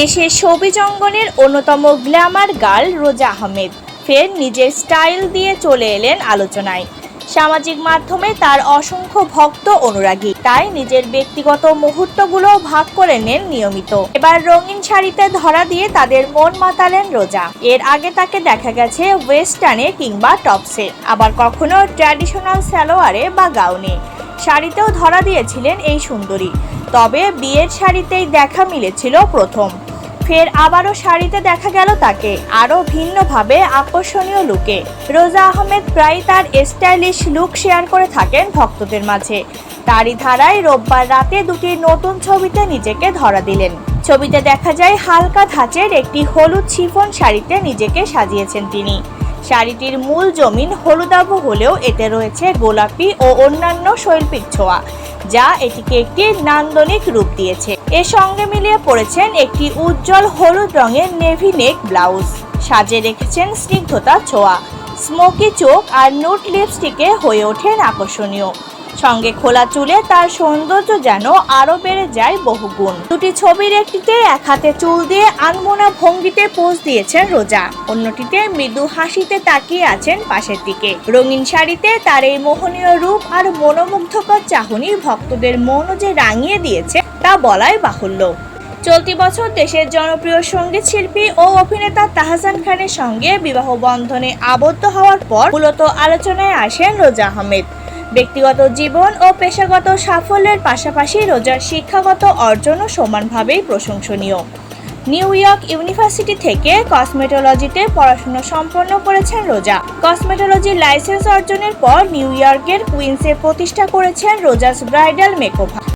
দেশের সবুজ অঙ্গনের অন্যতম গ্ল্যামার গার্ল রোজা আহমেদ। ফের নিজের স্টাইল দিয়ে চলে এলেন আলোচনায়। সামাজিক মাধ্যমে তার অসংখ্য ভক্ত অনুরাগী। তাই নিজের ব্যক্তিগত মুহূর্তগুলো ভাগ করে নেন নিয়মিত। এবার রঙিন শাড়িতে ধরা দিয়ে তাদের মন মাতালেন রোজা। এর আগে তাকে দেখা গেছে ওয়েস্টার্নে কিংবা টপসে। আবার কখনো ট্র্যাডিশনাল সালোয়ারে বা গাউনে। শাড়িতেও ধরা দিয়েছিলেন এই সুন্দরী। তবে বিয়ের শাড়িতেই দেখা মিলেছিল প্রথম। ফের আবারও শাড়িতে দেখা গেল তাকে, আরও ভিন্নভাবে আকর্ষণীয় লুকে। রোজা আহমেদ প্রায় তার স্টাইলিশ লুক শেয়ার করে থাকেন ভক্তদের মাঝে। তারই ধারায় রোববার রাতে দুটি নতুন ছবিতে নিজেকে ধরা দিলেন। ছবিতে দেখা যায়, হালকা ধাঁচের একটি হলুদ শিফন শাড়িতে নিজেকে সাজিয়েছেন তিনি। শাড়িটির মূল জমিন হলুদাভ হলেও এতে রয়েছে গোলাপি ও অন্যান্য শৈল্পিক ছোঁয়া, যা এটিকে একটি নান্দনিক রূপ দিয়েছে। এর সঙ্গে মিলিয়ে পড়েছেন একটি উজ্জ্বল হলুদ রঙের নেভি নেক ব্লাউজ। সাজে রেখেছেন স্নিগ্ধতা ছোঁয়া। স্মোকি চোখ আর নুট লিপস্টিকে হয়ে ওঠেন আকর্ষণীয়। সঙ্গে খোলা চুলে তার সৌন্দর্য যেন আরও বেড়ে যায় বহুগুণ। দুটি ছবির একটিতে এক হাতে চুল দিয়ে আনমোনা ভঙ্গিতে পোজ দিয়েছেন রোজা। অন্যটিতে মৃদু হাসিতে তাকিয়ে আছেন পাশের দিকে। রঙিন শাড়িতে তার এই মোহনীয় রূপ আর মনোমুগ্ধকর চাহনি ভক্তদের মনও যে রাঙিয়ে দিয়েছে তা বলাই বাহুল্য। চলতি বছর দেশের জনপ্রিয় সংগীত শিল্পী ও অভিনেতা তাহসান খানের সঙ্গে বিবাহ বন্ধনে আবদ্ধ হওয়ার পর মূলত আলোচনায় আসেন রোজা আহমেদ। ব্যক্তিগত জীবন ও পেশাগত সাফল্যের পাশাপাশি রোজার শিক্ষাগত অর্জনও সমানভাবেই প্রশংসনীয়। নিউ ইয়র্ক ইউনিভার্সিটি থেকে কসমেটোলজিতে পড়াশোনা সম্পন্ন করেছেন রোজা। কসমেটোলজির লাইসেন্স অর্জনের পর নিউ ইয়র্কের কুইন্সে প্রতিষ্ঠা করেছেন রোজাস ব্রাইডাল মেকওভার